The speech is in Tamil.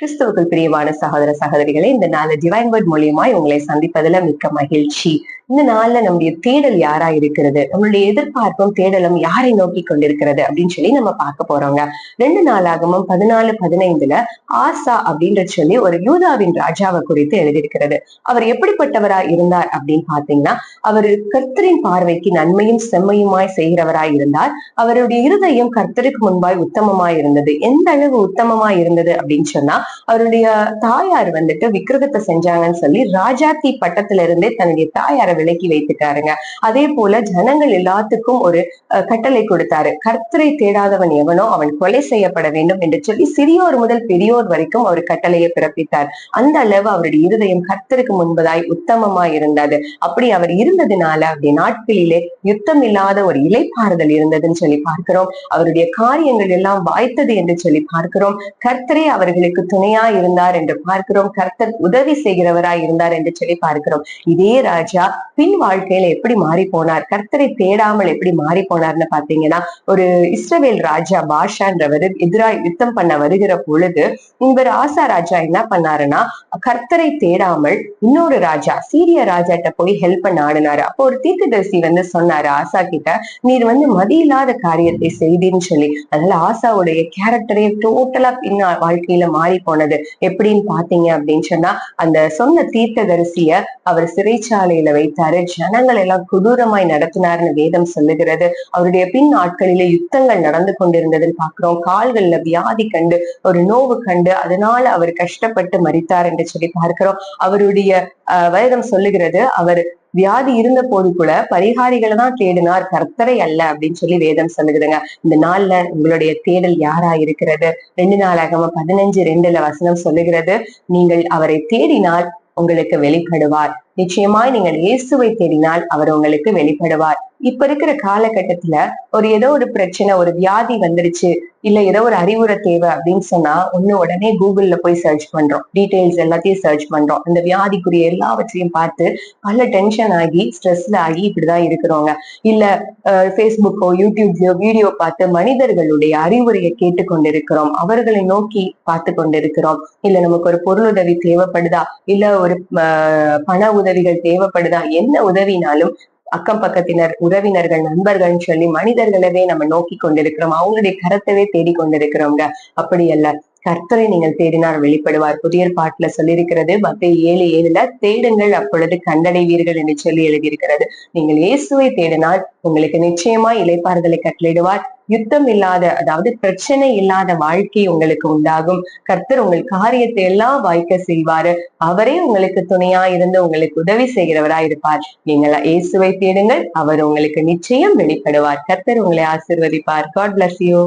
கிறிஸ்துவுக்குள் பிரியமான சகோதர சகோதரிகளை இந்த நாலு டிவைன் வேர்ட் மூலியமாய் உங்களை சந்திப்பதில் மிக்க மகிழ்ச்சி. இந்த நாள்ல நம்முடைய தேடல் யாரா இருக்கிறது? நம்மளுடைய எதிர்பார்ப்பும் தேடலும் யாரை நோக்கி கொண்டிருக்கிறது அப்படின்னு சொல்லி நம்ம பார்க்க போறோங்க. ரெண்டு நாளாகமும் பதினாலு பதினைந்துல ஆசா அப்படின்ற சொல்லி ஒரு யூதாவின் ராஜாவை குறித்து எழுதியிருக்கிறது. அவர் எப்படிப்பட்டவரா இருந்தார் அப்படின்னு பாத்தீங்கன்னா அவர் கர்த்தரின் பார்வைக்கு நன்மையும் செம்மையுமாய் செய்கிறவராய் இருந்தார். அவருடைய இருதயம் கர்த்தருக்கு முன்பாய் உத்தமமாய் இருந்தது. எந்த அளவு உத்தமமாய் இருந்தது அப்படின்னு சொன்னா அவருடைய தாயார் வந்துட்டு விக்கிரகத்தை செஞ்சாங்கன்னு சொல்லி ராஜாத்தி பட்டத்துல இருந்தே தன்னுடைய தாயாரை விலக்கி வைத்துட்டாருங்க. அதே போல ஜனங்கள் எல்லாத்துக்கும் ஒரு கட்டளை கொடுத்தாரு. கர்த்தரை தேடாதவன் எவனோ அவன் கொலை செய்யப்பட வேண்டும் என்று சொல்லி சிறியோர் முதல் பெரியோர் வரைக்கும் அவர் கட்டளையை பிறப்பித்தார். அந்த அளவு அவருடைய இருதயம் கர்த்தருக்கு முன்பதாய் உத்தமமாய் இருந்தது. அப்படி அவர் இருந்ததுனால அவருடைய நாட்களிலே யுத்தம் இல்லாத ஒரு இலைப்பாறுதல் இருந்ததுன்னு சொல்லி பார்க்கிறோம். அவருடைய காரியங்கள் எல்லாம் வாய்த்தது என்று சொல்லி பார்க்கிறோம். கர்த்தரே அவர்களுக்கு துணையா இருந்தார் என்று பார்க்கிறோம். கர்த்தர் உதவி செய்கிறவராய் இருந்தார் என்று சொல்லி பார்க்கிறோம். இதே ராஜா பின் வாழ்க்கையில எப்படி மாறி போனார்? கர்த்தரை தேடாமல் எப்படி மாறி போனார்னு பாத்தீங்கன்னா ஒரு இஸ்ரவேல் ராஜா பாஷான்றவர் எதிராக யுத்தம் பண்ண வருகிற பொழுது இவர் ஆசா ராஜா என்ன பண்ணாருன்னா கர்த்தரை தேடாமல் இன்னொரு ராஜா சீரிய ராஜாட்ட போய் ஹெல்ப் பண்ண ஆடினாரு. அப்போ ஒரு தீர்க்கதரிசி வந்து சொன்னாரு ஆசா கிட்ட நீர் வந்து மதியில்லாத காரியத்தை செய்தின்னு சொல்லி அதனால ஆசாவுடைய கேரக்டரே டோட்டலா பின் வாழ்க்கையில மாறி போனது. எப்படின்னு பாத்தீங்க அப்படின்னு சொன்னா அந்த சொன்ன தீர்க்கதரிசிய அவர் சிறைச்சாலையில வைத்து வைத்தாரு ஜனங்கள் எல்லாம் கொடூரமாய் நடத்தினார்னு வேதம் சொல்லுகிறது. அவருடைய பின் நாட்களிலே யுத்தங்கள் நடந்து கொண்டிருந்ததுன்னு பாக்குறோம் கால்கள்ல வியாதி கண்டு ஒரு நோவு கண்டு அதனால அவர் கஷ்டப்பட்டு மறித்தார் என்று சொல்லி பார்க்கிறோம். அவருடைய வேதம் சொல்லுகிறது. அவர் வியாதி இருந்த போது கூட பரிகாரிகளை தான் தேடினார். கர்த்தரை அல்ல அப்படின்னு சொல்லி வேதம் சொல்லுகிறதுங்க. இந்த நாள்ல உங்களுடைய தேடல் யாரா இருக்கிறது? ரெண்டு நாளாகம பதினஞ்சு ரெண்டுல வசனம் சொல்லுகிறது. நீங்கள் அவரை தேடினால் உங்களுக்கு வெளிப்படுவார். நிச்சயமாய் நீங்கள் இயேசுவை தேடினால் அவர் உங்களுக்கு வெளிப்படுவார். இப்ப இருக்கிற காலகட்டத்துல ஒரு ஏதோ ஒரு பிரச்சனை ஒரு வியாதி வந்துருச்சு இல்ல ஏதோ ஒரு அறிவுரை தேவை அப்படின்னு சொன்னா ஒண்ணு உடனே கூகுள்ல போய் சர்ச் பண்றோம். டீடைல்ஸ் எல்லாத்தையும் சர்ச் பண்றோம். அந்த வியாதிக்குரிய எல்லாவற்றையும் பார்த்து பல டென்ஷன் ஆகி ஸ்ட்ரெஸ்ல ஆகி இப்படிதான் இருக்கிறவங்க இல்ல ஃபேஸ்புக்கோ யூடியூப்லயோ வீடியோ பார்த்து மனிதர்களுடைய அறிவுரையை கேட்டு கொண்டிருக்கிறோம் அவர்களை நோக்கி பார்த்து கொண்டிருக்கிறோம் இல்ல நமக்கு ஒரு பொருளுதவி தேவைப்படுதா? இல்ல ஒரு அஹ், பண உதவிகள் தேவைப்படுதா? என்ன உதவினாலும் அக்கம் பக்கத்தினர் உறவினர்கள் நண்பர்கள்னு சொல்லி மனிதர்களவே நம்ம நோக்கி கொண்டிருக்கிறோம். அவங்களுடைய கரத்தவே தேடி கொண்டிருக்கிறோங்க அப்படி அல்ல கர்த்தரை நீங்கள் தேடினார் வெளிப்படுவார். புதிய பாட்டுல சொல்லியிருக்கிறது மத்திய ஏழு ஏழுல தேடுங்கள் அப்பொழுது கண்டடைவீர்கள் என்று சொல்லி எழுதியிருக்கிறது. நீங்கள் இயேசுவை தேடினால் உங்களுக்கு நிச்சயமா இலைப்பார்களை கட்டளிடுவார் யுத்தம் இல்லாத அதாவது பிரச்சனை இல்லாத வாழ்க்கை உங்களுக்கு உண்டாகும். கர்த்தர் உங்கள் காரியத்தை எல்லாம் வாய்க்க செய்வாரு. அவரே உங்களுக்கு துணையா இருந்து உங்களுக்கு உதவி செய்கிறவரா இருப்பார். நீங்கள் இயேசுவை தேடுங்கள். அவர் உங்களுக்கு நிச்சயம் வெளிப்படுவார். கர்த்தர் உங்களை ஆசிர்வதிப்பார். God bless you